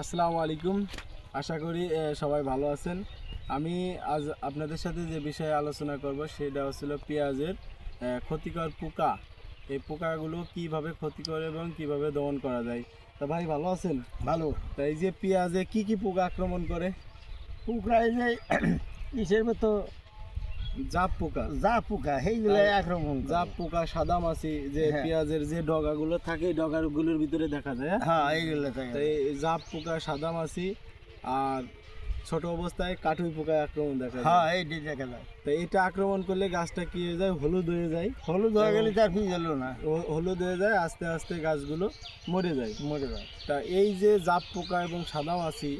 আসসালামু আলাইকুম। আশা করি সবাই ভালো আছেন। আমি আজ আপনাদের সাথে যে বিষয়ে আলোচনা করব সেটা হচ্ছিল পেঁয়াজের ক্ষতিকর পোকা। এই পোকাগুলো কীভাবে ক্ষতি করে এবং কীভাবে দমন করা যায়? তা ভাই ভালো আছেন? ভালো। তা এই যে পেঁয়াজে কি কি পোকা আক্রমণ করে? পোকা এই যে ইসের মতো জাপ পোকা যা পোকা সেইগুলো আক্রমণ জাপ পোকা সাদা মাছি যে হ্যাঁ। পেঁয়াজের যে ডগাগুলো থাকে এই ডগাগুলোর ভিতরে দেখা যায় হ্যাঁ? হ্যাঁ এইগুলো থাকে। এই জাপ পোকা সাদা মাছি আর ছোট অবস্থায় কাটুই পোকায় আক্রমণ দেখা যায়। হ্যাঁ এইটি দেখা যায়। তো এটা আক্রমণ করলে গাছটা কি হয়ে যায়? হলুদ হয়ে যায়। হলুদ হয়ে গেলে তার ফিজ হলো না। হলুদ হয়ে যায় আস্তে আস্তে গাছগুলো মরে যায়। মরে যায়। তা এই যে জাপ পোকা এবং সাদা মাছি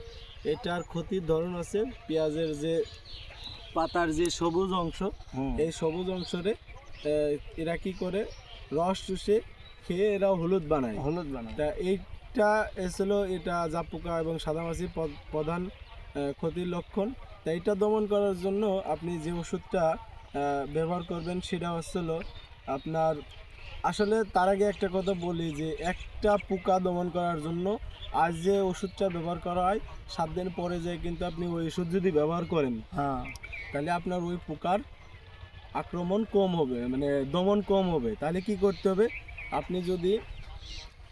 এটার ক্ষতির ধরন আছে পেঁয়াজের যে পাতার যে সবুজ অংশ এই সবুজ অংশরে এরা কি করে? রস চুষে খেয়ে এরা হলুদ বানায়। হলুদ বানায়। তা এইটা এসেছিল এটা জাপুকা এবং সাদামাছি প- প্রধান ক্ষতির লক্ষণ। তা এটা দমন করার জন্য আপনি যে ওষুধটা ব্যবহার করবেন সেটা হচ্ছিল আপনার আসলে তার আগে একটা কথা বলি যে একটা পোকা দমন করার জন্য আজ যে ওষুধটা ব্যবহার করা হয় সাত দিন পরে যে কিন্তু আপনি ওই ওষুধ যদি ব্যবহার করেন হ্যাঁ। তাহলে আপনার ওই পোকার আক্রমণ কম হবে মানে দমন কম হবে। তাহলে কি করতে হবে আপনি যদি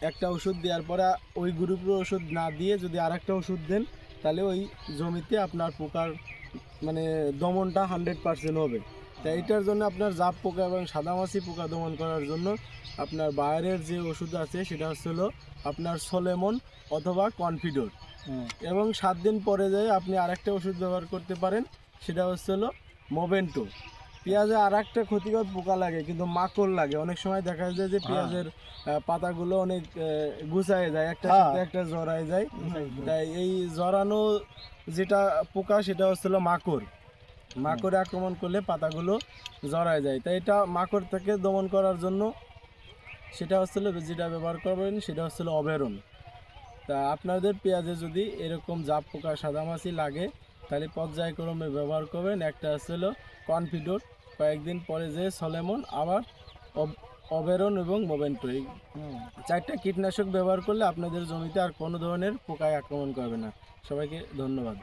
একটা ওষুধ দেওয়ার পরে ওই গ্রুপের ওষুধ না দিয়ে যদি আর একটা ওষুধ দেন তাহলে ওই জমিতে আপনার পোকার মানে দমনটা হান্ড্রেড পার্সেন্ট হবে। তাই এটার জন্য আপনার জাপ পোকা এবং সাদামাছি পোকা দমন করার জন্য আপনার বাইরের যে ওষুধ আছে সেটা হচ্ছিল আপনার সোলেমন অথবা কনফিডোর। এবং সাত দিন পরে যায় আপনি আরেকটা ওষুধ ব্যবহার করতে পারেন সেটা হচ্ছে হলো মোবেন্টো। পেঁয়াজে আর একটা ক্ষতিকর পোকা লাগে কিন্তু মাকড় লাগে। অনেক সময় দেখা যায় যে পেঁয়াজের পাতাগুলো অনেক গুছায় যায় একটা হ্যাঁ। একটা জড়ায় যায়। তাই এই জড়ানো যেটা পোকা সেটা হচ্ছিল মাকড়। মাকড়ে আক্রমণ করলে পাতাগুলো জড়ায় যায়। তাই এটা মাকড় থেকে দমন করার জন্য সেটা হচ্ছিল যেটা ব্যবহার করবেন সেটা হচ্ছিল অবেরন। তা আপনাদের পেঁয়াজে যদি এরকম জাপ পোকা সাদামাছি লাগে তাহলে পর্যায়ক্রমে ব্যবহার করবেন। একটা হচ্ছিল কনফিডোর কয়েকদিন পরে যে সলেমন আবার অব- অবেরন এবং মোবেন্টো এই। চারটা কীটনাশক ব্যবহার করলে আপনাদের জমিতে আর কোনো ধরনের পোকায় আক্রমণ করবে না। সবাইকে ধন্যবাদ।